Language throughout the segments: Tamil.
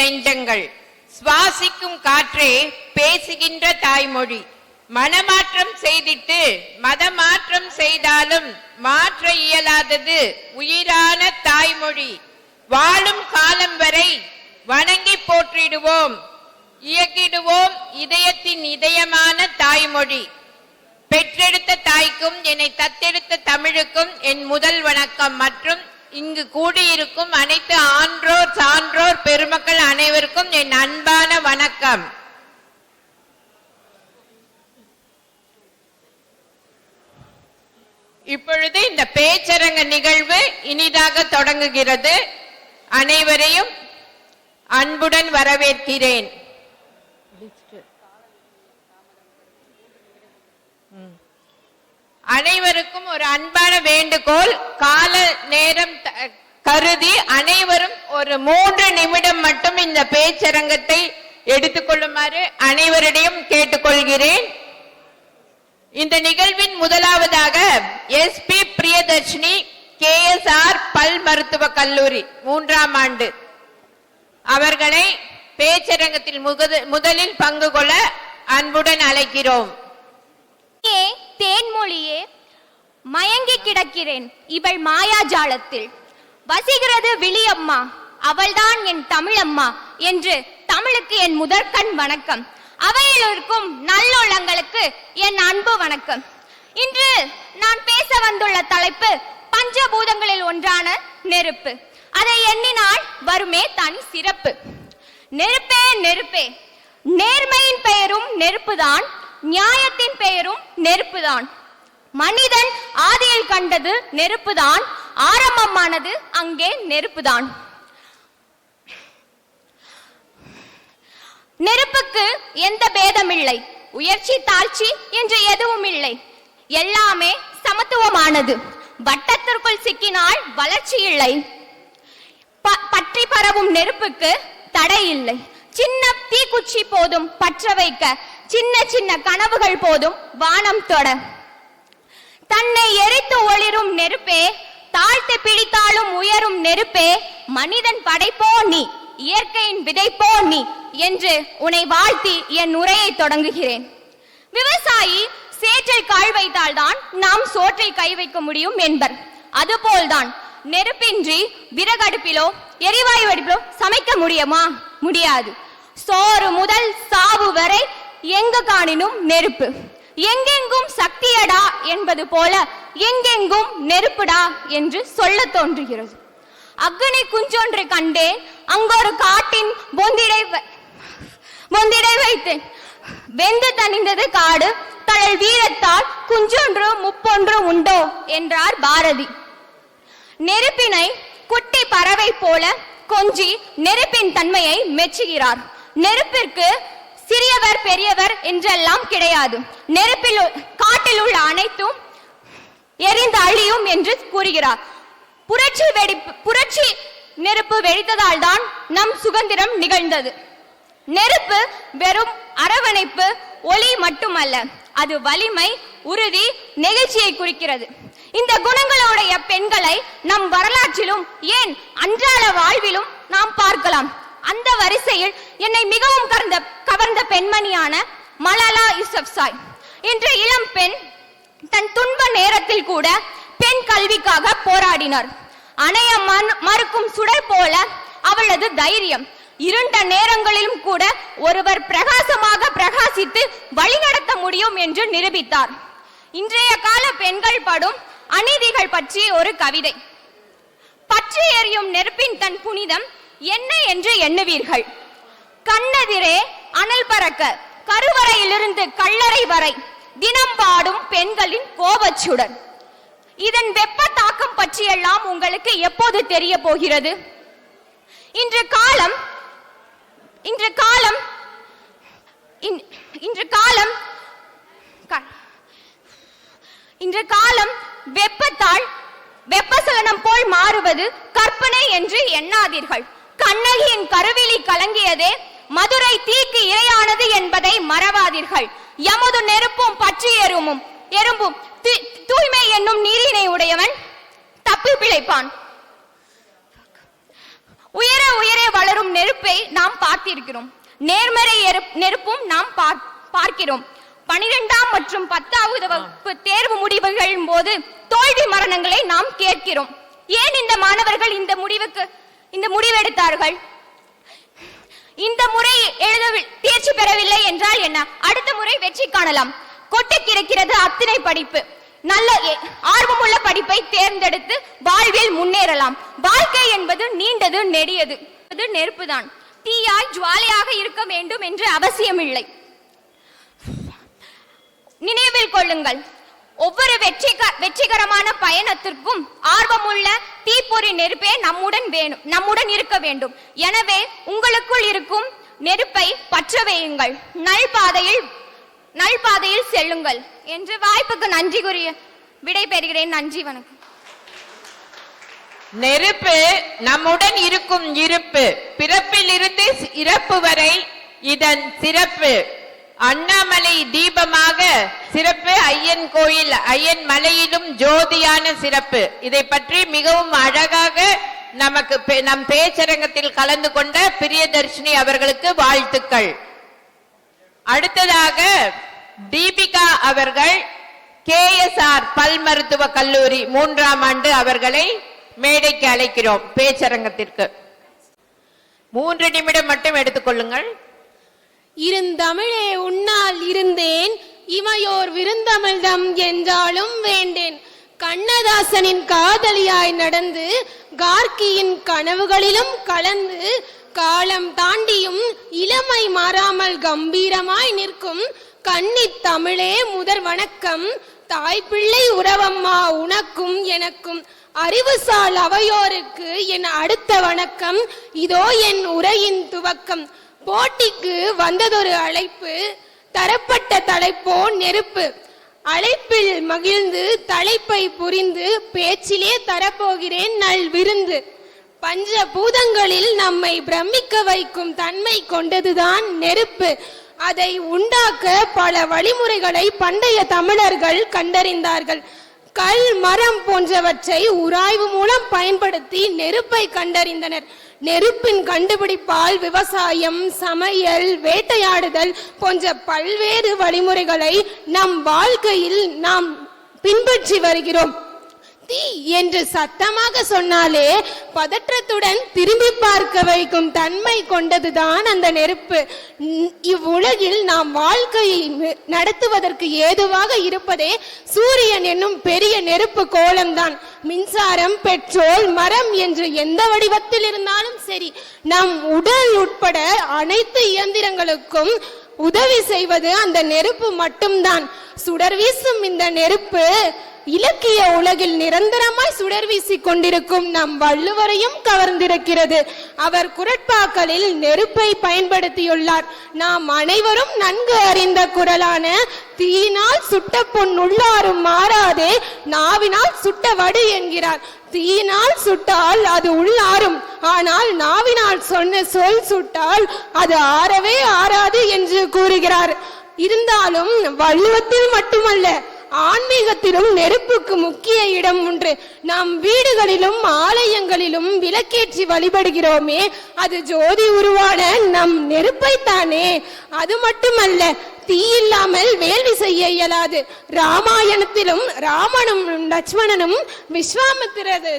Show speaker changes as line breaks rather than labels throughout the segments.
நெஞ்சங்கள் சுவாசிக்கும் காற்றே பேசுகின்ற தாய்மொழி. மனமாற்றம் செய்திட்டு மதமாற்றம் செய்தாலும் மாற்ற இயலாதது உயிரான தாய்மொழி. வாழும் காலம் வரை வணங்கி போற்றிடுவோம். இயக்கிடுவோம் இதயத்தின் இதயமான தாய்மொழி. பெற்றெடுத்த தாய்க்கும் என்னை தத்தெடுத்த தமிழுக்கும் என் முதல் வணக்கம் மற்றும் இங்கு கூடியிருக்கும் அனைத்து ஆன்றோர் சான்றோர் பெருமக்கள் அனைவருக்கும் என் அன்பான வணக்கம். இப்பொழுது இந்த பேச்சரங்க நிகழ்வு இனிதாக தொடங்குகிறது. அனைவரையும் அன்புடன் வரவேற்கிறேன். அனைவருக்கும் ஒரு அன்பான வேண்டுகோள். கால நேரம் கருதி அனைவரும் ஒரு மூன்று நிமிடம் மட்டும் இந்த பேச்சரங்கத்தை எடுத்துக்கொள்ளுமாறு அனைவரிடையும் கேட்டுக்கொள்கிறேன். இந்த நிகழ்வின் முதலாவதாக S P Priyadarshini K S R பல் மருத்துவ கல்லூரி மூன்றாம் ஆண்டு. அவர்களை பேச்சரங்கத்தில் முதலில் பங்கு கொள்ள அன்புடன் அழைக்கிறோம்.
ஏ தேன்மொழியே மயங்கி கிடக்கிறேன் இவள் மாயாஜாலத்தில். வசிகிறது விழியம்மா அவள்தான் என் தமிழம்மா என்று தமிழுக்கு என் முதற்கண் வணக்கம். அவையில் இருக்கும் நல்லுள்ளங்களுக்கு என் அன்பு வணக்கம். இன்று நான் பேச வந்துள்ள தலைப்பு பஞ்சபூதங்களில் ஒன்றான நெருப்பு. அதை எண்ணினால் வருமே தனி சிறப்பு. நெருப்பே நெருப்பே. நேர்மையின் பெயரும் நெருப்புதான் நியாயத்தின் பெயரும் நெருப்புதான். மனிதன் ஆதியில் கண்டது நெருப்புதான் ஆரம்பமானது அங்கே நெருப்புதான். நெருப்புக்கு எந்த பேதமில்லை உயர்ச்சி தாழ்ச்சி என்று எதுவும் இல்லை. எல்லாமே சமத்துவமானது வட்டத்திற்குள் சிக்கினால் வளர்ச்சி இல்லை. ப- பற்றி பரவும் நெருப்புக்கு தடை இல்லை. சின்ன தீக்குச்சி போதும் பற்ற வைக்க சின்ன சின்ன கனவுகள் போதும். வானம் தொட. தன்னை எரித்து ஒளிரும் நெருப்பே தாழ்த்து பிடித்தாலும் உயரும் நெருப்பே மனிதன் படைப்போ நீ இயற்கையின் விதைப்போ நீ என்று உன்னை வாழ்த்தி என் உரையை தொடங்குகிறேன். விவசாயி சேற்றில் கால் வைத்தால்தான் நாம் சோற்றில் கை வைக்க முடியும் என்பர். அதுபோல்தான் நெருப்பின்றி விறகடுப்பிலோ எரிவாயு அடுப்பிலோ சமைக்க முடியுமா? முடியாது. சோறு முதல் சாவு வரை எங்க காணினும் நெருப்பு. எங்கெங்கும் சக்தியடா என்பது போல எங்கெங்கும் நெருப்புடா என்று சொல்ல தோன்றுகிறது. அக்னி குஞ்சொன்று கண்டேன் அங்கொரு காட்டின் பொந்திடை பொந்திடை வைத்தேன். வெந்து தணிந்தது காடு தழல் வீரத்தால் குஞ்சொன்று முப்பொன்று உண்டோ என்றார் பாரதி. நெருப்பினை குட்டி பறவை போல கொஞ்சி நெருப்பின் தன்மையை மெச்சுகிறார். நெருப்பிற்கு சிறியவர் பெரியவர் என்றெல்லாம் கிடையாது. நெருப்பில் காட்டில் உள்ள அனைத்தும் எரிந்து அழியும் என்று கூறுகிறார். புரட்சி வெடிப்பு புரட்சி நெருப்பு வெடித்ததால் தான் நம் சுதந்திரம் நிகழ்ந்தது. நெருப்பு வெறும் அரவணைப்பு ஒளி மட்டுமல்ல அது வலிமை உறுதி நெகிழ்ச்சியை குறிக்கிறது. இந்த குணங்களுடைய பெண்களை நம் வரலாற்றிலும் ஏன் அன்றாட வாழ்விலும் நாம் பார்க்கலாம். அந்த வரிசையில் என்னை மிகவும் கவர்ந்த கவர்ந்த பெண்மணியான மலாலா யூசப்சாய் என்ற இளம் பெண் தன் துன்ப நேரத்தில் கூட பெண் கல்விக்காக போராடினார். அணைய மன்- மறுக்கும் சுடர் போல அவளது தைரியம். இருண்ட நேரங்களிலும் கூட ஒருவர் பிரகாசமாக பிரகாசித்து வழிநடத்த முடியும் என்று நிரூபித்தார். இன்றைய கால பெண்கள் படும் அநீதிகள் பற்றி ஒரு கவிதை. பற்றி எறியும் நெருப்பின் தன் புனிதம் என்ன என்று எண்ணுவீர்கள்? கண்ணெதிரே அனல் பறக்க கருவறையிலிருந்து கல்லறை வரை தினம் பாடும் பெண்களின் கோபச்சுடர் இதன் வெப்ப தாக்கம் பற்றியெல்லாம் உங்களுக்கு எப்போது தெரிய போகிறது? இன்று காலம் இன்று காலம் இன்- இன்று காலம் இன்று காலம் வெப்பத்தால் வெப்பசலனம் போல் மாறுவது கற்பனை என்று எண்ணாதீர்கள். கண்ணகியின் கருவிழி கலங்கியதே மதுரை தீக்கு இரையானது என்பதை மறவாதீர்கள். எமது நெருப்பும் பற்றி எறும்பும் எறும்பும் தூய்மை என்னும் நீரினை உடையவன் தப்பி பிழைப்பான். உயர உயர வளரும் நெருப்பை நாம் பார்த்திருக்கிறோம். நேர்மறை நெருப்பும் நாம் பார்க்கிறோம். பனிரெண்டாம் மற்றும் பத்தாவது வகுப்பு தேர்வு முடிவுகளின் போது தோல்வி மரணங்களை நாம் கேட்கிறோம். ஏன் இந்த மாணவர்கள் இந்த முடிவுக்கு இந்த முடிவெடுத்தார்கள் இந்த முறை எழுத தேர்ச்சி பெறவில்லை என்றால் என்ன? அடுத்த முறை வெற்றி காணலாம். கொட்டை கிடக்கிறது அத்தனை படிப்பு. நல்ல ஆர்வமுள்ள படிப்பை தேர்ந்தெடுத்து வாழ்வில் முன்னேறலாம். வாழ்க்கை என்பது நீண்டது நெடியது. அது நெருப்புதான். தீயாய் ஜுவாலையாக இருக்க வேண்டும் என்று அவசியமில்லை. நினைவில் கொள்ளுங்கள். ஒவ்வொரு வெற்றி வெற்றிகரமான பயணத்திற்கும் ஆர்வமுள்ள தீப்பொறி நெருப்பே நம்முடன் வேணும் நம்முடன் இருக்க வேண்டும். எனவே உங்களுக்குள் இருக்கும் நெருப்பை பற்ற வையுங்கள். நல்பாதையில் நல்பாதையில் செல்லுங்கள். என்று வாய்ப்புக்கு நன்றி கூறிய விடை பெறுகிறேன் நன்றி வணக்கம்.
நெருப்பு நம்முடன் இருக்கும் இருப்பு. பிறப்பிலிருந்து இறப்பு வரை இதன் சிறப்பு. அண்ணாமலை தீபமாக சிறப்பு ஐயன் கோயில் ஐயன் மலையிலும் ஜோதியான சிறப்பு. இதை பற்றி மிகவும் அழகாக நமக்கு பே- நம் பேச்சரங்கத்தில் கலந்து கொண்ட பிரியதர்ஷினி அவர்களுக்கு வாழ்த்துக்கள். அடுத்ததாக தீபிகா அவர்கள் கே எஸ் ஆர் பல் மருத்துவ கல்லூரி மூன்றாம் ஆண்டு அவர்களை மேடைக்கு அழைக்கிறோம் பேச்சரங்கத்திற்கு. மூன்று நிமிடம் மட்டும் எடுத்துக்கொள்ளுங்கள்
இருந்தமிழே உன்னால் இருந்தேன் இமையோர் விருந்தமிழ்தம் என்றாலும் வேண்டேன். கண்ணதாசனின் காதலியாய் நடந்து கார்க்கியின் கனவுகளிலும் கலந்து காலம் தாண்டியும் இளமை மாறாமல் கம்பீரமாய் நிற்கும் கண்ணி தமிழே முதற் வணக்கம் தாய் பிள்ளை உறவம்மா உனக்கும் எனக்கும். அறிவுசால் அவையோருக்கு என் அடுத்த வணக்கம் இதோ என் உரையின் துவக்கம். போட்டிக்கு வந்ததொரு அழைப்பு தரப்பட்ட தலைப்போ நெருப்பு. அழைப்பில் மகிழ்ந்து தலைப்பை புரிந்து பேச்சிலே தரப்போகிறேன் நல் விருந்து. பஞ்ச பூதங்களில் நம்மை பிரமிக்க வைக்கும் தன்மை கொண்டதுதான் நெருப்பு. அதை உண்டாக்க பல வழிமுறைகளை பண்டைய தமிழர்கள் கண்டறிந்தார்கள். கல் மரம் போன்றவற்றை உராய்வு மூலம் பயன்படுத்தி நெருப்பை கண்டறிந்தனர். நெருப்பின் கண்டுபிடிப்பால் விவசாயம் சமையல் வேட்டையாடுதல் போன்ற பல்வேறு வழிமுறைகளை நம் வாழ்க்கையில் நாம் பின்பற்றி வருகிறோம். தீ என்று சத்தமாக சொன்னாலே பதற்றத்துடன் திரும்பி பார்க்க வைக்கும் தன்மை கொண்டதுதான் அந்த நெருப்பு. இவ்வுலகில் நாம் வாழ்க்கையை ந- நடத்துவதற்கு ஏதுவாக இருப்பதே சூரியன் என்னும் பெரிய நெருப்பு கோலம்தான். மின்சாரம் பெட்ரோல் மரம் என்று எந்த வடிவத்தில் இருந்தாலும் சரி நம் உடல் உட்பட அனைத்து இயந்திரங்களுக்கும் உதவி செய்வது அந்த நெருப்பு மட்டும்தான். சுடர் வீசும் இந்த நெருப்பு இலக்கிய உலகில் நிரந்தரமாய் சுடர் வீசிக் கொண்டிருக்கும் நம் வள்ளுவரையும் கவர்ந்திருக்கிறது. அவர் குரட்பாக்களில் நெருப்பை பயன்படுத்தியுள்ளார். நாம் அனைவரும் நன்கு அறிந்த குரலான தீயினால் சுட்ட பொன் உள்ளாரும் மாறாதே நாவினால் சுட்ட வடு என்கிறார். தீயினால் சுட்டால் அது உள்ளாரும் ஆனால் நாவினால் சொன்ன சொல் சுட்டால் அது ஆறவே ஆறாது என்று கூறுகிறார். இருந்தாலும் வள்ளுவத்தில் மட்டுமல்ல ஆன்மீகத்திலும் நெருப்புக்கு முக்கிய இடம் உண்டு நாம் வீடுகளிலும் ஆலயங்களிலும் விளக்கேற்றி வழிபடுகிறோமே அது ஜோதி உருவான நம் நெருப்பைத்தானே. அது மட்டுமல்ல தீ இல்லாமல் வேள்வி செய்ய இயலாது. ராமாயணத்திலும் ராமனும் லட்சுமணனும் விஸ்வாமித்திரது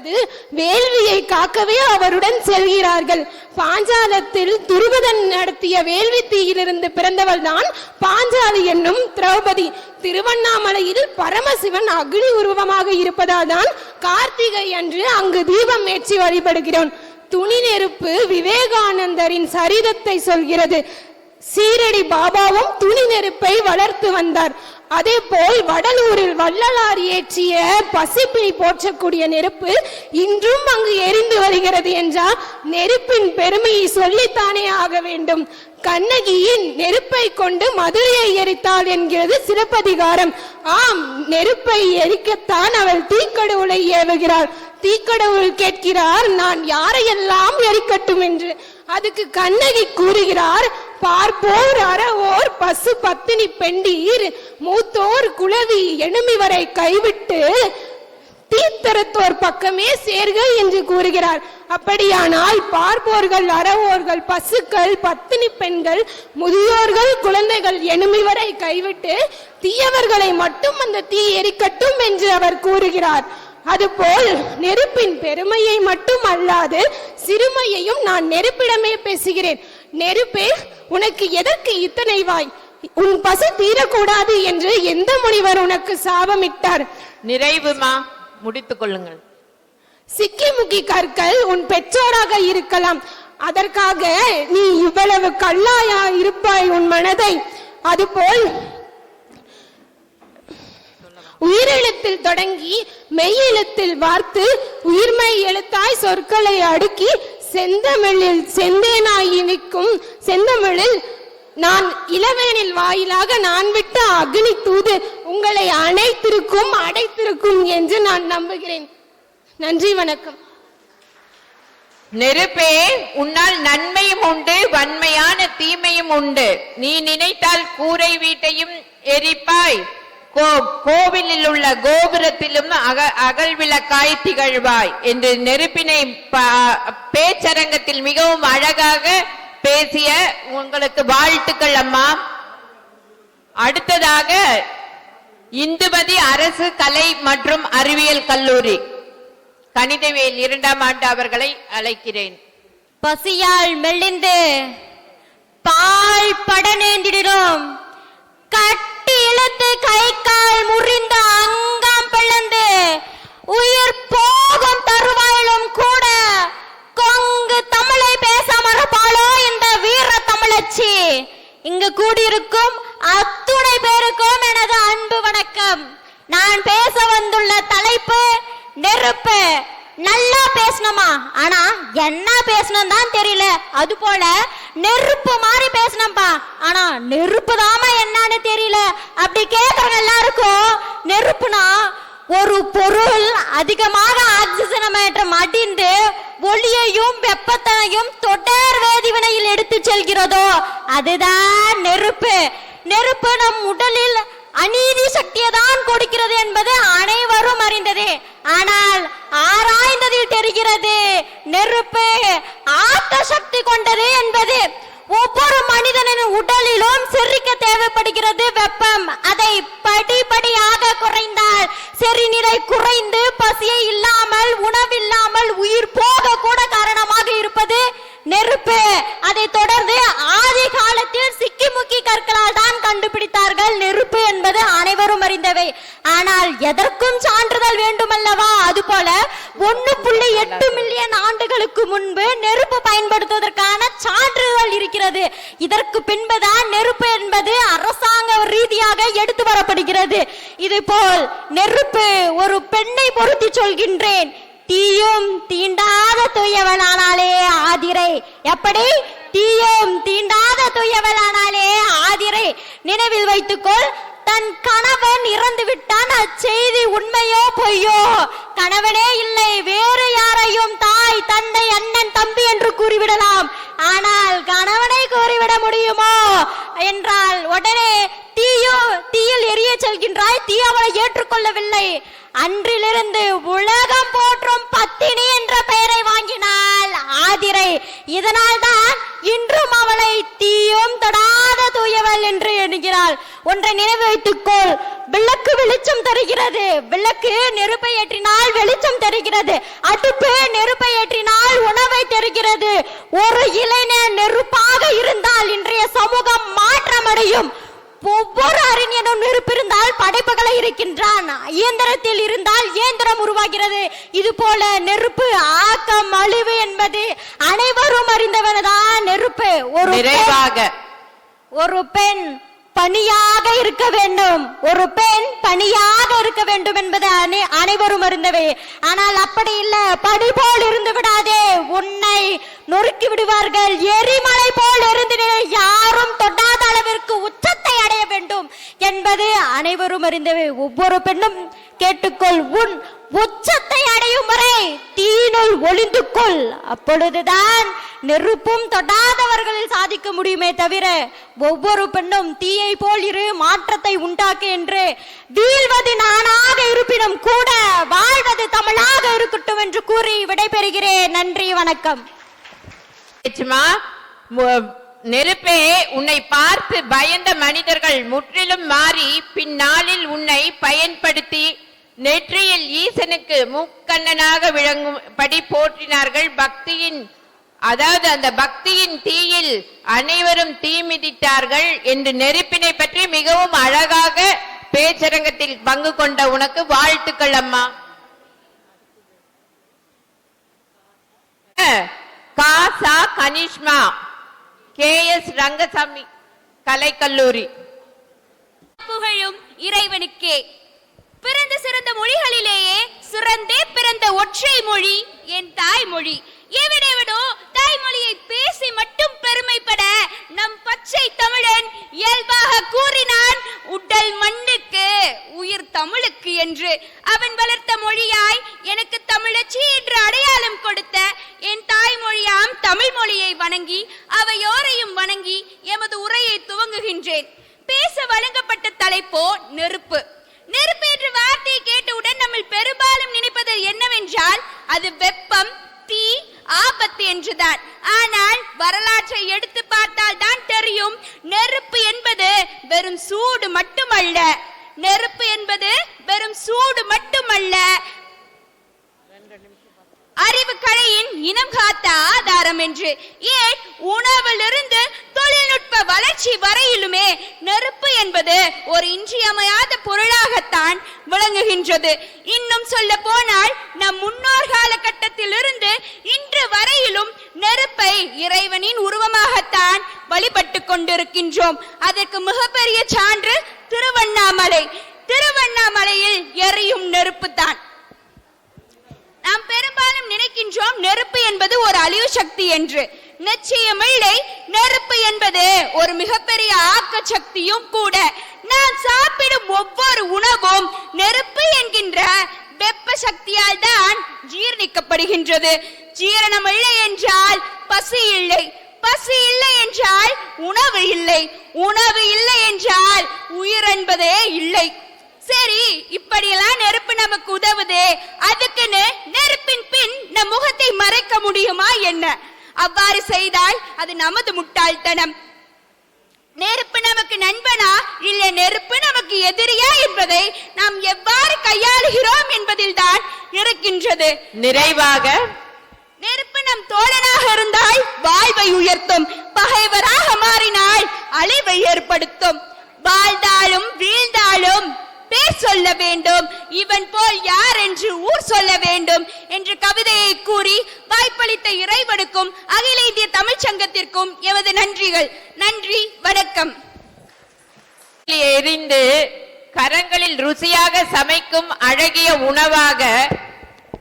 வேள்வியை காக்கவே அவருடன் செல்கிறார்கள். பாஞ்சாலத்தில் துருபதன் நடத்திய வேள்வி தீயிலிருந்து பிறந்தவள் தான் பாஞ்சாலி என்னும் திரௌபதி. திருவண்ணாமலையில் பரமசிவன் அக்னி உருவமாக இருப்பதால் தான் கார்த்திகை அன்று அங்கு தீபம் ஏற்றி வழிபடுகிறோம். துணி நெருப்பு விவேகானந்தரின் சரிதத்தை சொல்கிறது. சீரடி பாபாவும் துணி நெருப்பை வளர்த்து வந்தார். அதே போல் வடலூரில் வள்ளலார் ஏற்றிய பசிப்பினி போற்றக்கூடிய நெருப்பு இன்றும் அங்கு எரிந்து வருகிறது என்றால் நெருப்பின் பெருமையை சொல்லித்தானே ஆக வேண்டும். கண்ணகியின் நெருப்பை கொண்டு மதுரையை எரித்தாள் என்கிறது சிறப்பதிகாரம் ஆம் நெருப்பை எரிக்கத்தான் அவள் தீக்கடவுளை ஏவுகிறாள். தீக்கடவுள் கேட்கிறார் நான் யாரையெல்லாம் எரிக்கட்டும் என்று. அதுக்கு கண்ணகி கூறுகிறார் பார்ப்போர் அறவோர் பசு பத்தினி பெண்டீர் மூத்தோர் குளவி எனுமிவரை கைவிட்டு தீத்தரத்தோர் பக்கமே சேர்க என்று கூறுகிறார். அப்படியானால் பார்ப்போர்கள் அறவோர்கள் பசுக்கள் பத்தினி பெண்கள் முதியோர்கள் குழந்தைகள் எனுமிவரை கைவிட்டு தீயவர்களை மட்டும் அந்த தீ எரிக்கட்டும் என்று அவர் கூறுகிறார். அதுபோல் நெருப்பின் பெருமையை மட்டும் அல்லாது சிறுமையையும் நான் நெருப்பிடமே பேசுகிறேன். நெருப்பே உனக்கு எதற்கு இத்தனை வாய்? உன் பசி தீரக்கூடாது என்று எந்த முனிவர் உனக்கு சாபமிட்டார்?
நிறைவுமா முடித்துக் கொள்ளுங்கள்.
சிக்கி முக்கி கற்கள் உன் பெற்றோராக இருக்கலாம். அதற்காக நீ இவ்வளவு கல்லாயா இருப்பாய் உன் மனதை? அதுபோல் உயிரெழுத்தில் தொடங்கி மெய்யெழுத்தில் வார்த்து உயிர்மெய் எழுத்தாய் சொற்களை அடுக்கி செந்தமிழில் செந்தேனாய் நிற்கும். செந்தமிழில் நான் இளவேனில் வாயிலாக நான் விட்ட அக்னி தூது உங்களை அணைத்திருக்கும் அடைத்திருக்கும் என்று நான் நம்புகிறேன். நன்றி வணக்கம்.
நெருப்பே உன்னால் நன்மையும் உண்டு வன்மையான தீமையும் உண்டு. நீ நினைத்தால் கூரை வீட்டையும் எரிப்பாய். கோவிலில் உள்ள கோபுரத்திலும் அக அகல் விளக்காய் திகழ்வாய் என்று நெருப்பினை பேச்சரங்கத்தில் மிகவும் அழகாக பேசிய உங்களுக்கு வாழ்த்துக்கள் அம்மா. அடுத்ததாக இந்துமதி அரசு கலை மற்றும் அறிவியல் கல்லூரி கணிதவியல் இரண்டாம் ஆண்டு அவர்களை அழைக்கிறேன்.
பசியால் மெலிந்து பால் படநேந்திடும் கட்டி இழுத்து கை கால் முறிந்த அங்கம் பிளந்து உயிர் போகும் தருவாயிலும் கூட கொங்கு தமிழை பேச மறப்பாளோ இந்த வீர தமிழச்சி. இங்கு கூடியிருக்கும் அத்துணை பேருக்கும் எனது அன்பு வணக்கம். நான் பேச வந்துள்ள தலைப்பு நெருப்பு. நல்லா பேசணுமா? ஆனா என்ன பேசணும் தான் தெரியல. அது போல நெருப்பு மாதிரி பேசணும்பா. ஆனா நெருப்பு தாமா என்னன்னு தெரியல. அப்படி கேக்குறவங்க எல்லாருக்கும் நெருப்புனா ஒரு பொருள் அதிகமாக ஆக்சிஜனமேற்றம் அடிந்து ஒளியையும் வெப்பத்தையும் தொடர் வேதிவினையில் எடுத்து செல்கிறதோ அதுதான் நெருப்பு. நெருப்பு நம் உடலில் அநீதி சக்தியை தான் கொடுக்கிறது என்பது அனைவரும் அறிந்ததே. ஆனால் ஆராய்ந்ததில் தெரிகிறது நெருப்பு ஆத்த சக்தி கொண்டது என்பது. ஒவ்வொரு மனிதனின் உடலிலும் செரிக்க தேவைப்படுகிறது வெப்பம். அதை படிப்படியாக குறைந்தால் செரிநிலை குறைந்து பசியை இல்லாமல் உணவில்லாமல் உயிர் போக கூட காரணமாக இருப்பது நெருப்பு. அதை தொடர்ந்து ஆதி காலத்தில் சிக்கி முக்கி கற்களால் தான் கண்டுபிடித்தார்கள். நெருப்பு என்பது அனைவரும் அறிந்தவை. ஆனால் எதற்கும் சான்றிதழ் வேண்டுமல்லவா? அதுபோல ஒன்னு புள்ளி எட்டு மில்லியன் ஆண்டுகளுக்கு முன்பு நெருப்பு பயன்படுத்துவதற்கான சான்றிதழ் இருக்கிறது. இதற்கு பின்புதான் நெருப்பு என்பது அரசாங்க ரீதியாக எடுத்து வரப்படுகிறது. இது போல் நெருப்பு ஒரு பெண்ணை பொருத்தி சொல்கின்றேன். தீயும் தீண்டாத தூயவளானாலே ஆதிரை. எப்படி? தீயும் தீண்டாத தூயவளானாலே ஆதிரை. நினைவில் வைத்துக்கொள் தன் கணவன் இறந்து விட்டான் அச்செய்தி உண்மையோ பொய்யோ? கணவனே இல்லை வேறு யாரையும் தாய் தந்தை அண்ணன் தம்பி என்று கூறிவிடலாம். ஆனால் கணவனை கூறிவிட முடியுமோ? என்றால் உடனே தீயோ தீயில் எரிய செல்கின்றாய் தீ அவளை ஏற்றுக்கொள்ளவில்லை. அன்றிலிருந்து உலகம் போற்றும் பத்தினி என்ற பெயரை வாங்கினாள் ஆதிரை. இதனால் தான் இன்றும் அவளை தீயும் தொடாத தூயவள் என்று எண்ணுகிறாள். ஒன்றை நினைவு வைத்துக்கொள் விளக்கு வெளிச்சம் தருகிறது. விளக்கு நெருப்பை ஏற்றினால் வெளிச்சம் தருகிறது. அடுப்பு நெருப்பை ஏற்றினால் உணவை தருகிறது. ஒரு இளைஞர் நெருப்பாக இருந்தால் இன்றைய சமூகம் மாற்றமடையும். ஒவ்வொரு அறிஞனும் நெருப்பு இருந்தால் படைப்புகளை இருக்கின்றான். இயந்திரத்தில் இருந்தால் இயந்திரம் உருவாகிறது. இது போல நெருப்பு ஆக்கம் அழிவு என்பது அனைவரும் அறிந்தவனதான் நெருப்பு. ஒரு
நிறைவாக.
ஒரு பெண் பணியாக இருக்க வேண்டும். ஒரு பெண் பணியாக இருக்க வேண்டும் என்பது அனை- அனைவரும் அறிந்தவே. ஆனால் அப்படி இல்ல. படி போல் இருந்து விடாதே. உன்னை நொறுக்கி விடுவார்கள். எரிமலை போல் இருந்து நிலை யாரும் தொடாத அளவிற்கு உச்சத்தை அடைய வேண்டும் என்பது அனைவரும் அறிந்தவை. ஒவ்வொரு பெண்ணும் கேட்டுக்கொள் உன் உச்சத்தை அடையும் வரை தீனுள் ஒளிந்து கொள். அப்பொழுதுதான் நெருப்பும் தொடாதவர்களில் சாதிக்க முடியுமே தவிர ஒவ்வொரு பெண்ணும் தீயை போல் இரு மாற்றத்தை உண்டாக்கு என்று வீழ்வது நானாக இருப்பினும் கூட வாழ்வது தமிழாக இருக்கட்டும் என்று கூறி விடைபெறுகிறேன். நன்றி வணக்கம்.
பேச்சுமா நெருப்பே உன்னை பார்த்து பயந்த மனிதர்கள் முற்றிலும் மாறி பின்னாளில் உன்னை பயன்படுத்தி நெற்றியில் ஈசனுக்கு முக்கண்ணனாக விளங்கும்படி போற்றினார்கள் பக்தியின் அதாவது அந்த பக்தியின் தீயில் அனைவரும் தீ மிதித்தார்கள் என்று நெருப்பினை பற்றி மிகவும் அழகாக பேச்சரங்கத்தில் பங்கு கொண்ட உனக்கு வாழ்த்துக்கள் அம்மா. காசா கனிஷ்மா கே எஸ் ரங்கசாமி கலைக்கல்லூரி.
புகழும் இறைவனுக்கே. பிறந்த சிறந்த மொழிகளிலேயே சிறந்தே பிறந்த ஒற்றை மொழி என் தாய்மொழி. எவிடெவிடோ தாய்மொழியை பேசி மட்டும் பெருமைப்பட நம் பச்சை தமிழன் இயல்பாக கூறினான் உடல் மண்ணுக்கு உயிர் தமிழுக்கு என்று அவன் வளர்த்த மொழியாய் எனக்கு தமிழச்சி என்று அடையாளம் கொடுத்த என் தாய்மொழியாம் தமிழ் மொழியை வணங்கி அவையோரையும் வணங்கி எமது உரையை துவங்குகின்றேன். பேச வழங்கப்பட்ட தலைப்போ நெருப்பு. நெருப்பு என்ற வார்த்தையை கேட்டவுடன் நம்ம பெரும்பாலும் நினைப்பது என்னவென்றால் அது வெப்பம் தீ ஆபத்து என்றுதான். ஆனால் வரலாற்றை எடுத்து பார்த்தால் தான் தெரியும் நெருப்பு என்பது வெறும் சூடு மட்டுமல்ல. நெருப்பு என்பது வெறும் சூடு மட்டுமல்ல அறிவு கலையின் இனம் காத்த ஆதாரம் என்று. ஏன்? உணவிலிருந்து தொழில்நுட்ப வளர்ச்சி வரையிலுமே நெருப்பு என்பது ஒரு இன்றியமையாத பொருளாகத்தான் விளங்குகின்றது. இன்னும் சொல்ல போனால் நம் முன்னோர் காலகட்டத்திலிருந்து இன்று வரையிலும் நெருப்பை இறைவனின் உருவமாகத்தான் வழிபட்டு கொண்டிருக்கின்றோம். அதற்கு மிகப்பெரிய சான்று திருவண்ணாமலை. திருவண்ணாமலையில் எரியும் நெருப்பு தான் நாம் பெரும்பாலும் நினைக்கின்றோம் நெருப்பு என்பது ஒரு அழிவு சக்தி என்று. நிச்சயமில்லை நெருப்பு என்பது ஒரு மிகப்பெரிய ஆக்க சக்தியும் கூட. நாம் சாப்பிடும் ஒவ்வொரு உணவும் நெருப்பு என்கின்ற வெப்ப சக்தியால் தான் ஜீரணிக்கப்படுகின்றது. ஜீரணம் இல்லை என்றால் பசி இல்லை. பசி இல்லை என்றால் உணவு இல்லை. உணவு இல்லை என்றால் உயிர் என்பதே இல்லை. சரி இப்படியெல்லாம் நெருப்பு நமக்கு உதவுதே அதுக்குன்னு நெருப்பின் பின் நம் முகத்தை மறைக்க முடியுமா என்ன? அவ்வாறு செய்தால் அது நமது முட்டாள்தனம். நெருப்பு நமக்கு நண்பனா இல்ல நெருப்பு நமக்கு எதிரியா என்பதை நாம் எவ்வாறு கையாளுகிறோம் என்பதில் தான் இருக்கின்றது.
நிறைவாக
நெருப்பு நம் தோழனாக இருந்தால் வாழ்வை உயர்த்தும் பகைவராக மாறினால் அழிவை ஏற்படுத்தும். வாழ்ந்தாலும் வீழ்ந்தாலும் பேர் சொல்ல வேண்டும். இவன் போல் யார் என்று ஊர் சொல்ல வேண்டும் என்று கவிதையை கூறி வாய்ப்பளித்த இறைவனுக்கும் அகில இந்திய தமிழ்ச் சங்கத்திற்கும் எமது நன்றிகள். நன்றி வணக்கம்.
எரிந்து கரங்களில் ருசியாக சமைக்கும் அழகிய உணவாக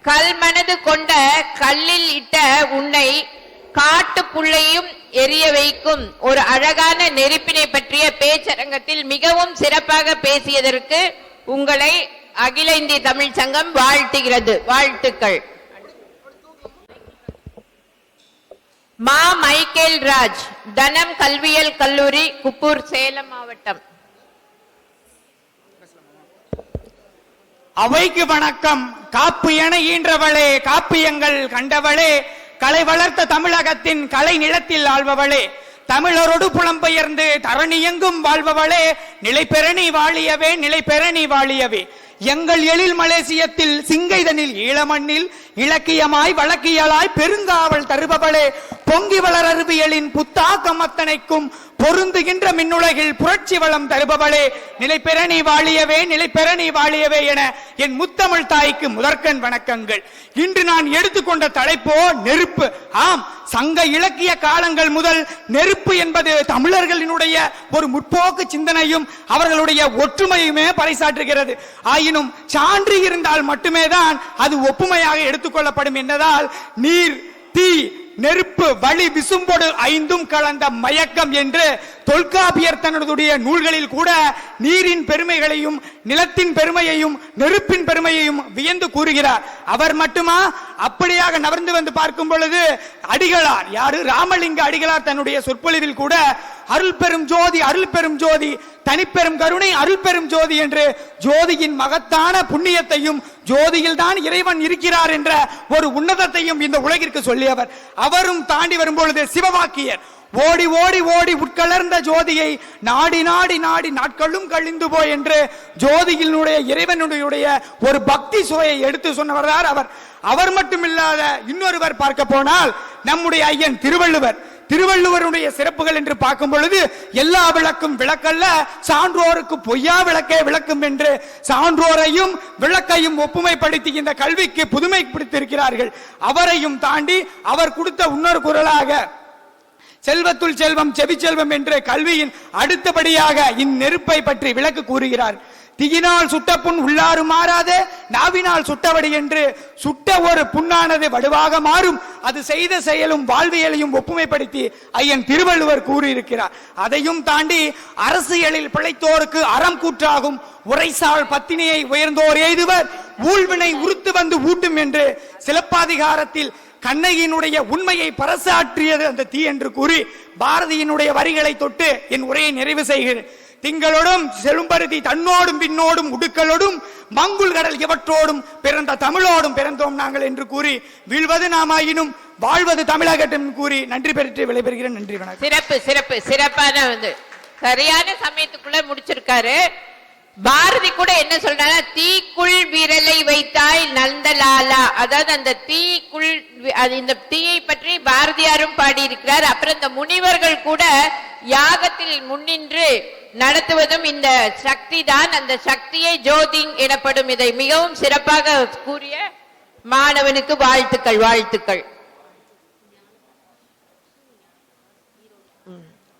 கல் மனது கொண்ட கல்லில் இட்ட உன்னை காட்டு புள்ளையும் எரிய வைக்கும் ஒரு அழகான நெருப்பினை பற்றிய பேச்சரங்கத்தில் மிகவும் சிறப்பாக பேசியதற்கு உங்களை அகில இந்திய தமிழ் சங்கம் வாழ்த்துகிறது. வாழ்த்துக்கள். மா மைக்கேல் ராஜ் தனம் கல்வியல் கல்லூரி குப்பூர் சேலம் மாவட்டம்.
அவைக்கு வணக்கம். காப்பு என ஈன்றவளே காப்பியங்கள் கண்டவளே கலை வளர்த்த தமிழகத்தின் கலை நிலத்தில் ஆழ்பவளே. தமிழரோடு புலம்பெயர்ந்து தரணியெங்கும் வாழ்பவளே நிலைபெறனி வாழியவே நிலைபெறனி வாழியவே. எங்கள் எழில் மலேசியத்தில் சிங்கைதனில் ஈழமண்ணில் இலக்கியமாய் வழக்கியலாய் பெருங்காவல் தருபவளே பொங்கி வளர் அறிவியலின் புத்தாக்கம் அத்தனைக்கும் பொருந்துகின்ற மின்னுலகில் புரட்சி வளம் தருபவளே நிலைபெற நீ வாழியவே நிலைபெற நீ வாழியவே என என் முத்தமிழ் தாய்க்கு முதற்கண் வணக்கங்கள். இன்று நான் எடுத்துக்கொண்ட தலைப்போ நெருப்பு. ஆம் சங்க இலக்கிய காலங்கள் முதல் நெருப்பு என்பது தமிழர்களினுடைய ஒரு முற்போக்கு சிந்தனையும் அவர்களுடைய ஒற்றுமையுமே பறைசாற்றுகிறது. ஆயினும் சான்று இருந்தால் மட்டுமே தான் அது ஒப்புமையாக எடுத்துக்கொள்ளப்படும். என்பதால் நீர் தீ நெருப்பு வழி விசும்பொடு ஐந்தும் கலந்த மயக்கம் என்று தொல்காப்பியர் தன்னுடைய நூல்களில் கூட நீரின் பெருமைகளையும் நிலத்தின் பெருமையையும் நெருப்பின் பெருமையையும் வியந்து கூறுகிறார். அவர் மட்டுமா? அப்படியாக நகர்ந்து வந்து பார்க்கும் பொழுது அடிகளார். யாரு? ராமலிங்க அடிகளார் தன்னுடைய சொற்பொழிவில் கூட அருள் பெரும் ஜோதி அருள் பெரும் ஜோதி தனிப்பெரும் கருணை அருள் பெரும் ஜோதி என்று ஜோதியின் மகத்தான புண்ணியத்தையும் ஜோதியில் தான் இறைவன் இருக்கிறார் என்ற ஒரு உன்னதத்தையும் இந்த உலகிற்கு சொல்லியவர். அவரும் தாண்டி வரும்பொழுது சிவவாக்கியர். ஓடி ஓடி ஓடி உட்கலர்ந்த ஜோதியை நாடி நாடி நாடி நாட்களும் கழிந்து போய் என்று ஜோதியினுடைய இறைவனுடைய ஒரு பக்தி சுவையை எடுத்து சொன்னவர் அவர். அவர் மட்டுமில்லாத இன்னொருவர் பார்க்க போனால் நம்முடைய ஐயன் திருவள்ளுவர். திருவள்ளுவருடைய சிறப்புகள் என்று பார்க்கும் பொழுது எல்லா விளக்கும் விளக்கல்ல சான்றோருக்கு பொய்யா விளக்கே விளக்கும் என்று சான்றோரையும் விளக்கையும் ஒப்புமைப்படுத்தி இந்த கல்விக்கு புதுமை பிடித்திருக்கிறார்கள் அவரையும் தாண்டி அவர் கொடுத்த இன்னொரு குரலாக செல்வத்துள் செல்வம் செவி செல்வம் என்று கல்வியின் அடுத்தபடியாக இந்நெருப்பை பற்றி விளக்கு கூறுகிறார். தீயினால் சுட்ட புண் உள்ளாறு மாறாதே நாவினால் சுட்டவடி என்று சுட்ட ஒரு புண்ணானது வடுவாக மாறும். அது செய்த செயலும் வாழ்வியலையும் ஒப்புமைப்படுத்தி ஐயன் திருவள்ளுவர் கூறியிருக்கிறார். அதையும் தாண்டி அரசியலில் பிழைத்தோருக்கு அறம் கூற்றாகும். உரைசால் பத்தினியை உயர்ந்தோர் எய்துவர். ஊழ்வினை உறுத்து வந்து ஊட்டும் என்று சிலப்பாதிகாரத்தில் கண்ணகியினுடைய உண்மையை பரசாற்றியது அந்த தீ என்று கூறி பாரதியினுடைய வரிகளை தொட்டு என் உரையை நிறைவு செய்கிறேன். திங்களோடும் செழும்பருதி தன்னோடும் பின்னோடும் உடுக்களோடும் மங்குள் கடல் இவற்றோடும் பிறந்த தமிழோடும் பிறந்தோம் நாங்கள் என்று கூறி வீழ்வது நாமாயினும் வாழ்வது தமிழகட்டும் கூறி நன்றி பெற்று விளைபெறுகிறேன் நன்றி வணக்கம்.
சிறப்பு சிறப்பு சிறப்பான வந்து. சரியான சமயத்துக்குள்ள முடிச்சிருக்காரு. பாரதி கூட என்ன சொல்றாரு தீக்குள் விரலை வைத்தாய் நந்தலாலா. அதாவது அந்த தீக்குள் அது இந்த தீயை பற்றி பாரதியாரும் பாடியிருக்கிறார். அப்புறம் இந்த முனிவர்கள் கூட யாகத்தில் முன்னின்று நடத்துவதும் இந்த சக்தி தான் அந்த சக்தியை ஜோதிங் எனப்படும். இதை மிகவும் சிறப்பாக கூறிய மாணவனுக்கு வாழ்த்துக்கள் வாழ்த்துக்கள்.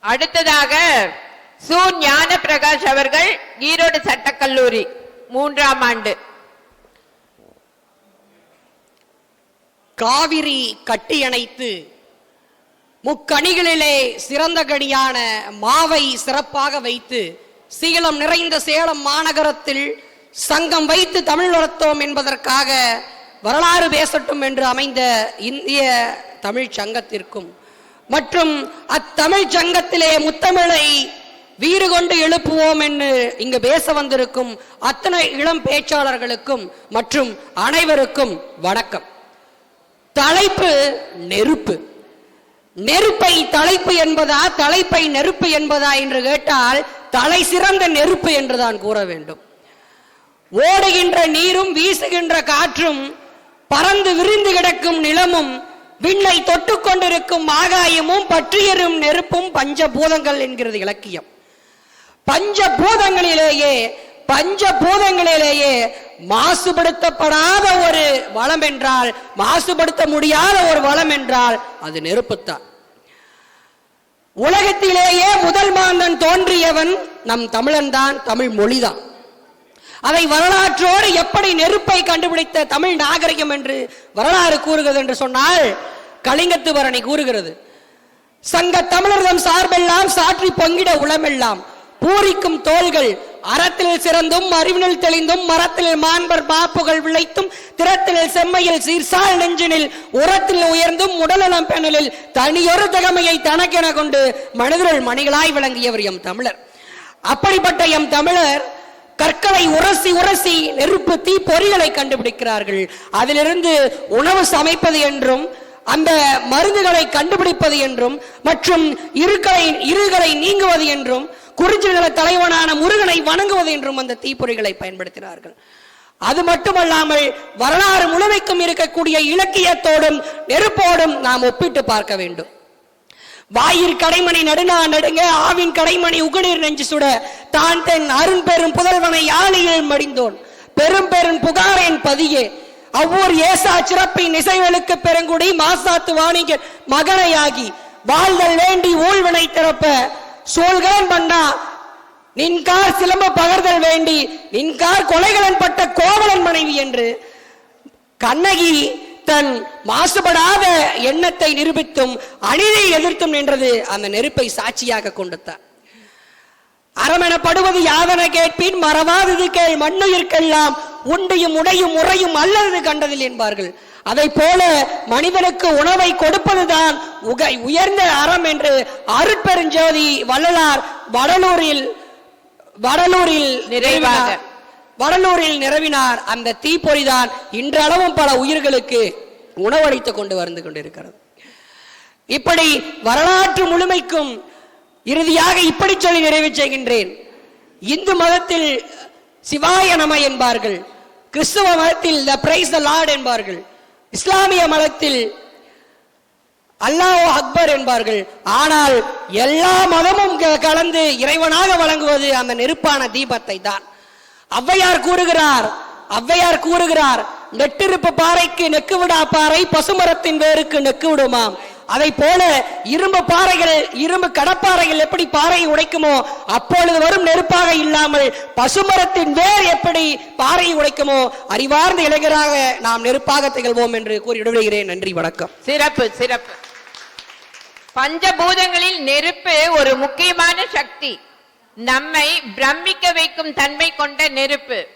அடுத்ததாக சு ஞான பிரகாஷ் அவர்கள் ஈரோடு சட்டக்கல்லூரி மூன்றாம் ஆண்டு.
காவிரி கட்டியணைத்து முக்கணிகளிலே சிறந்த கனியான மாவை சிறப்பாக வைத்து சீலம் நிறைந்த சேலம் மாநகரத்தில் சங்கம் வைத்து தமிழ் வளர்த்தோம் என்பதற்காக வரலாறு பேசட்டும் என்று அமைந்த இந்திய தமிழ்ச் சங்கத்திற்கும். மற்றும் அத்தமிழ் சங்கத்திலே முத்தமிழை வீறு கொண்டு எழுப்புவோம் என்று இங்கு பேச வந்திருக்கும் அத்தனை இளம் பேச்சாளர்களுக்கும் மற்றும் அனைவருக்கும் வணக்கம். தலைப்பு நெருப்பு. நெருப்பை தலைப்பு என்பதா தலைப்பை நெருப்பு என்பதா என்று கேட்டால் தலை சிறந்த நெருப்பு என்றுதான் கூற வேண்டும். ஓடுகின்ற நீரும் வீசுகின்ற காற்றும் பறந்து விரிந்து கிடக்கும் நிலமும் விண்ணை தொட்டு கொண்டிருக்கும் ஆகாயமும் பற்றியரும் நெருப்பும் பஞ்சபூதங்கள் என்கிறது இலக்கியம். பஞ்சபூதங்களிலேயே பஞ்சபூதங்களிலேயே மாசுபடுத்தப்படாத ஒரு வளம் என்றால் மாசுபடுத்த முடியாத ஒரு வளம் என்றால் அது நெருப்புத்தான். உலகத்திலேயே முதல் மாந்தன் தோன்றியவன் நம் தமிழன் தான் தமிழ் மொழிதான். அதை வரலாற்றோடு எப்படி நெருப்பை கண்டுபிடித்த தமிழ் நாகரிகம் என்று வரலாறு கூறுகிறது என்று சொன்னால் கலிங்கத்து பரணி கூறுகிறது. சங்க தமிழர்தம் சார்பெல்லாம் சாற்றி பொங்கிட உளமெல்லாம். பூரிக்கும் தோள்கள் அறத்தில் சிறந்தும் அறிவினில் தெளிந்தும் மரத்தில் மாண்பர் மாப்புகள் விளைத்தும் திறத்தில் செம்மையில் சீர்சால் நெஞ்சினில் உரத்தில் உயர்ந்தும் உடல்நலம் பெணலில் தனியொரு தகமையை தனக்கென கொண்டு மனிதர்கள் மணிகளாய் விளங்கியவர் எம் தமிழர். அப்படிப்பட்ட எம் தமிழர் கற்களை உரசி உரசி நெருப்பு தீ பொறிகளை கண்டுபிடிக்கிறார்கள். அதிலிருந்து உணவு சமைப்பது என்றும் அந்த மருந்துகளை கண்டுபிடிப்பது என்றும் மற்றும் இருகளை இருகளை நீங்குவது என்றும் குறிஞ்சி நில தலைவனான முருகனை வணங்குவது என்றும் அந்த தீப்பொறிகளை பயன்படுத்தினார்கள். அது மட்டுமல்லாமல் வரலாறு முழுமைக்கும் இருக்கக்கூடிய இலக்கியத்தோடும் நெருப்போடும் நாம் ஒப்பிட்டு பார்க்க வேண்டும். வாயிற் கடைமணி நடுநா நடுங்க ஆவின் கடைமணி உகுநீர் நெஞ்சு சுட தான் தென் அருண் பெரும் புதல்வனை யாழியில் மடிந்தோன்? பெரும் பெரும் புகாரின் பதியே. அவ்வூர் ஏசா சிறப்பின் இசைவலுக்கு பெருங்குடி மாசாத்து வாணிகர் மகனையாகி வாழ்தல் வேண்டி ஊழ்வினை திறப்ப சூழ்கலன் பண்ணா நின்கார் சிலம்ப பகர்தல் வேண்டி நின்கார் கொலைகளன் பட்ட கோவலன் மனைவி என்று. கண்ணகி தன் மாசுபடாத எண்ணத்தை நிரூபித்தும் அநீதியை எதிர்த்தும் நின்றது அந்த நெருப்பை சாட்சியாக கொண்டுத்தான் அறமெனப்படுவது யாதன கேட்பின் மறவாதது கேள் மண்ணுயிர்க்கெல்லாம் உண்டியும் உடையும் முறையும் அல்லது கண்டதில் என்பார்கள். அதை போல மனிதனுக்கு உணவை கொடுப்பதுதான் உக உயர்ந்த அறம் என்று அருட்பெருஞ்சோதி வள்ளலார் வடலூரில் வடலூரில்
நிறைவாக.
வடலூரில் நிறவினார் அந்த தீப்பொறிதான் இன்றளவும் பல உயிர்களுக்கு உணவளித்துக் கொண்டு வந்து கொண்டிருக்கிறது. இப்படி வரலாற்று முழுமைக்கும் இறுதியாக இப்படி சொல்லி நிறைவு செய்கின்றேன். இந்து மதத்தில் சிவாய நம என்பார்கள். கிறிஸ்துவ மதத்தில் த பிரைஸ் த லார்ட் என்பார்கள். இஸ்லாமிய மதத்தில் அல்லாஹ் அக்பர் என்பார்கள். ஆனால் எல்லா மதமும் க- கலந்து இறைவனாக வழங்குவது அந்த நெருப்பான தீபத்தை தான் ஔவையார் கூறுகிறார் ஔவையார் கூறுகிறார் நெட்டிருப்பு பாறைக்கு நெக்கு விடா பாறை பசுமரத்தின் வேருக்கு நெக்கு விடுமாம் அதை போல இரும்பு பாறைகள் இரும்பு கடப்பாறைகள் எப்படி பாறையை உடைக்குமோ அப்பொழுது வரும் நெருப்பாக இல்லாமல் பசுமரத்தின் வேர் எப்படி பாறையை உடைக்குமோ அறிவார்ந்த இளைஞராக நாம் நெருப்பாக திகழ்வோம் என்று கூறி விடுகிறேன் நன்றி வணக்கம்.
சிறப்பு சிறப்பு. பஞ்சபூதங்களில் நெருப்பு ஒரு முக்கியமான சக்தி. நம்மை பிரமிக்க வைக்கும் தன்மை கொண்ட நெருப்பு.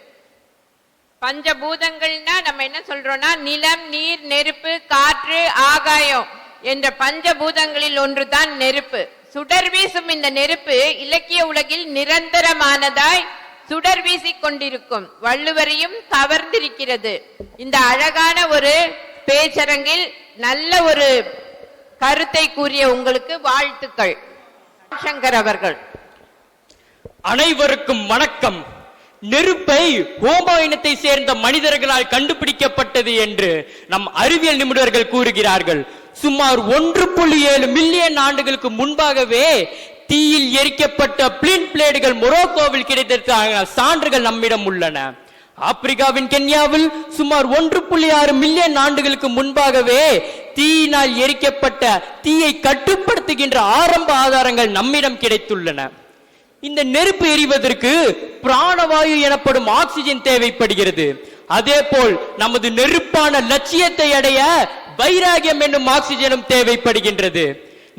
பஞ்சபூதங்கள்னா நம்ம என்ன சொல்றோம்னா நிலம் நீர் நெருப்பு காற்று ஆகாயம். என்ற பஞ்சபூதங்களில் ஒன்றுதான் நெருப்பு. சுடர் வீசும் இந்த நெருப்பு இலக்கிய உலகில் நிரந்தரமானதாய் சுடர் வீசிக் கொண்டிருக்கும். வள்ளுவரையும் கவர்ந்திருக்கிறது இந்த அழகான ஒரு பேச்சரங்கில் நல்ல ஒரு கருத்தை கூறிய உங்களுக்கு வாழ்த்துக்கள். சங்கர் அவர்கள்.
அனைவருக்கும் வணக்கம். நெருப்பை ஹோமோ இனத்தை சேர்ந்த மனிதர்களால் கண்டுபிடிக்கப்பட்டது என்று நம் அறிவியல் நிபுணர்கள் கூறுகிறார்கள். சுமார் ஒன்று புள்ளி ஏழு மில்லியன் ஆண்டுகளுக்கு முன்பாகவே தீயில் எரிக்கப்பட்ட பிளின் பிளேடுகள் மொரோக்கோவில் கிடைத்ததற்கான சான்றுகள் நம்மிடம் உள்ளன. ஆப்பிரிக்காவின் கென்யாவில் சுமார் ஒன்று புள்ளி ஆறு மில்லியன் ஆண்டுகளுக்கு முன்பாகவே தீயினால் எரிக்கப்பட்ட தீயை கட்டுப்படுத்துகின்ற ஆரம்ப ஆதாரங்கள் நம்மிடம் கிடைத்துள்ளன. இந்த நெருப்பு எரிவதற்கு பிராணவாயு எனப்படும் ஆக்சிஜன் தேவைப்படுகிறது. அதே போல் நமது நெருப்பான லட்சியத்தை அடைய வைராகியம் என்னும் ஆக்சிஜனும் தேவைப்படுகின்றது.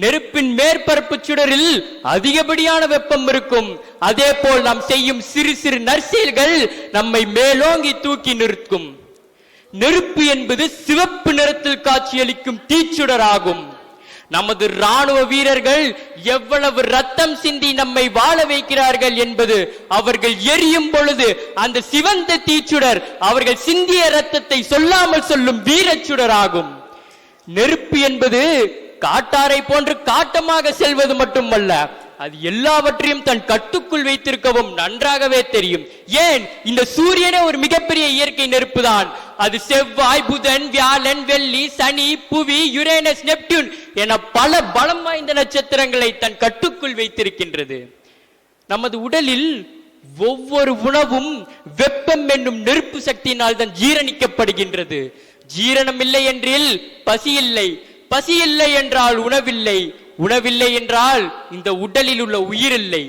நெருப்பின் மேற்பரப்பு சுடரில் அதிகப்படியான வெப்பம் இருக்கும். அதே போல் நாம் செய்யும் சிறு சிறு நற்செயல்கள் நம்மை மேலோங்கி தூக்கி நிறுத்தும். நெருப்பு என்பது சிவப்பு நிறத்தில் காட்சியளிக்கும் தீச்சுடராகும். நமது ராணுவ வீரர்கள் எவ்வளவு ரத்தம் சிந்தி நம்மை வாழ வைக்கிறார்கள் என்பது அவர்கள் எரியும் பொழுது அந்த சிவந்த தீச்சுடர் அவர்கள் சிந்திய ரத்தத்தை சொல்லாமல் சொல்லும் வீரச்சுடராகும். நெருப்பு என்பது காட்டாரை போன்று காட்டமாக செல்வது மட்டுமல்ல அது எல்லாவற்றையும் தன் கட்டுக்குள் வைத்திருக்கவும் நன்றாகவே தெரியும். ஏன்? இந்த சூரியனே ஒரு மிகப்பெரிய இயற்கை நெருப்பு தான் அது செவ்வாய் புதன் வியாழன் வெள்ளி சனி புவி யுரேனஸ் நெப்டியூன் என பல பலம் வாய்ந்த நட்சத்திரங்களை தன் கட்டுக்குள் வைத்திருக்கின்றது. நமது உடலில் ஒவ்வொரு உணவும் வெப்பம் என்னும் நெருப்பு சக்தியினால் தான் ஜீரணிக்கப்படுகின்றது. ஜீரணம் இல்லை என்றில் பசி இல்லை. பசி இல்லை என்றால் உணவில்லை. உணவில்லை என்றால் இந்த உடலில் உள்ள உயிர் இல்லை.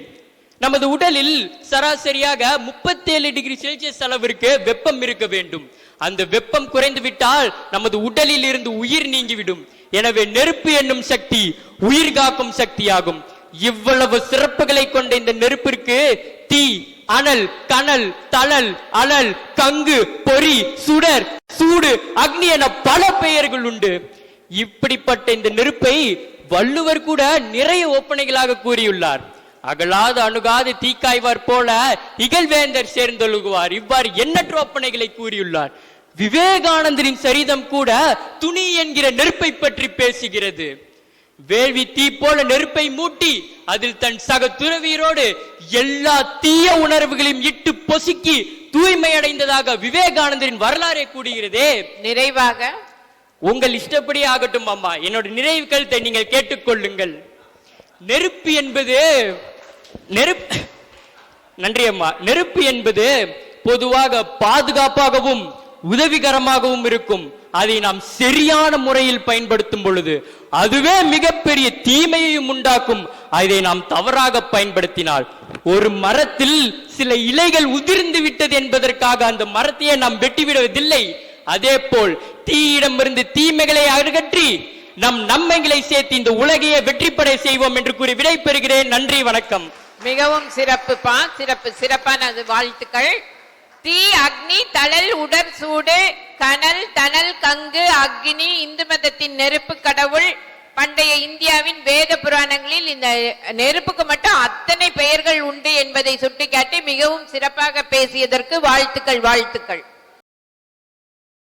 நமது உடலில் சராசரியாக 37 டிகிரி செல்சியஸ் அளவிற்கு வெப்பம் இருக்க வேண்டும். அந்த வெப்பம் குறைந்து விட்டால் நமது உடலில் இருந்து உயிர் நீங்கிவிடும். எனவே நெருப்பு என்னும் சக்தி உயிர் காக்கும் சக்தியாகும். இவ்வளவு சிறப்புகளை கொண்ட இந்த நெருப்பிற்கு தீ அனல் கனல் தளல் அனல் கங்கு பொறி சுடர் சூடு அக்னி என பல பெயர்கள் உண்டு. இப்படிப்பட்ட இந்த நெருப்பை வள்ளுவர் கூட நிறைய ஒப்பனைகளாக கூறியுள்ளார். அகலாத அணுகாது தீக்காய்வார் போல இகழ்வேந்தர் சேர்ந்தொழுகுவார். இவ்வாறு எண்ணற்ற ஒப்பனைகளை கூறியுள்ளார். விவேகானந்தரின் சரிதம் கூட துணி என்கிற நெருப்பை பற்றி பேசுகிறது. வேள்வி தீ போல நெருப்பை மூட்டி அதில் தன் சக துறவியரோடு எல்லா தீய உணர்வுகளையும் இட்டு பொசுக்கி தூய்மை அடைந்ததாக விவேகானந்தரின் வரலாறே கூறுகிறதே.
நிறைவாக.
உங்கள் இஷ்டப்படி ஆகட்டும் அம்மா. என்னோட நிறைவு கருத்தை நீங்கள் கேட்டுக்கொள்ளுங்கள். நெருப்பு என்பது நெருப்பு நன்றி அம்மா. நெருப்பு என்பது பொதுவாக பாதுகாப்பாகவும் உதவிகரமாகவும் இருக்கும். அதை நாம் சரியான முறையில் பயன்படுத்தும் பொழுது அதுவே மிகப்பெரிய தீமையையும் உண்டாக்கும். அதை நாம் தவறாக பயன்படுத்தினால் ஒரு மரத்தில் சில இலைகள் உதிர்ந்து விட்டது என்பதற்காக அந்த மரத்தையே நாம் வெட்டிவிடுவதில்லை. அதே போல் தீயிடமிருந்து தீமைகளை அகற்றி நம் நம்மைகளை சேர்த்து இந்த உலகையே வெற்றிப்படை செய்வோம் என்று கூறி விடை பெறுகிறேன் நன்றி வணக்கம்.
மிகவும் சிறப்புப்பா சிறப்பு சிறப்பான வாழ்த்துக்கள். தீ அக்னி தழல் உடற் சூடு கனல் தணல் கங்கு அக்னி இந்து மதத்தின் நெருப்பு கடவுள் பண்டைய இந்தியாவின் வேத புராணங்களில் இந்த நெருப்புக்கு மட்டும் அத்தனை பெயர்கள் உண்டு என்பதை சுட்டிக்காட்டி மிகவும் சிறப்பாக பேசியதற்கு வாழ்த்துக்கள் வாழ்த்துக்கள்.